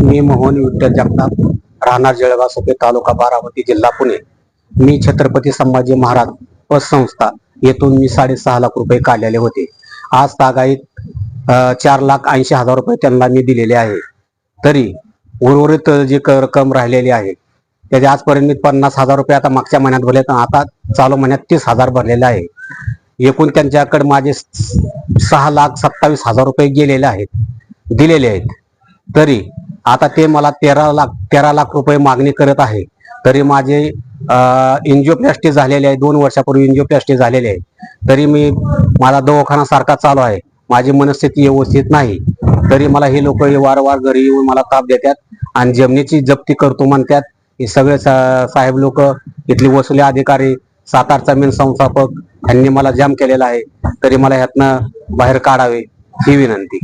मी मोहन विठ्ठल जगताप राहणार जळगाव सोपे तालुका बारामती जिल्हा पुणे. मी छत्रपती संभाजी महाराज पतसंस्था येथून मी साडेसहा लाख रुपये काढलेले होते. आज तागाईत चार लाख ऐंशी हजार रुपये त्यांना मी दिलेले आहे. तरी उर्वरित जी रक्कम राहिलेली आहे त्याचे आजपर्यंत मी पन्नास हजार रुपये आता मागच्या महिन्यात भरले तर आता चालू महिन्यात तीस हजार भरलेले आहे. एकूण त्यांच्याकडे माझे सहा लाख सत्तावीस हजार रुपये गेलेले आहेत दिलेले आहेत. तरी आता ते मला तेरा लाख तेरा लाख रुपये मागणी करत आहे. तरी माझे एन्जिओप्लास्टी झालेले आहे. दोन वर्षापूर्वी एन्जिओप्लास्टी झालेले आहे. तरी मी माझा दवाखाना सारखा चालू आहे. माझी मनस्थिती व्यवस्थित नाही. तरी मला हे लोक वारंवार घरी येऊन मला ताप देतात आणि जमिनीची जप्ती करतो म्हणतात. हे सगळे साहेब लोक इथले वसुली अधिकारी सातारचा मेन संस्थापक यांनी मला जाम केलेला आहे. तरी मला ह्यातनं बाहेर काढावे ही विनंती.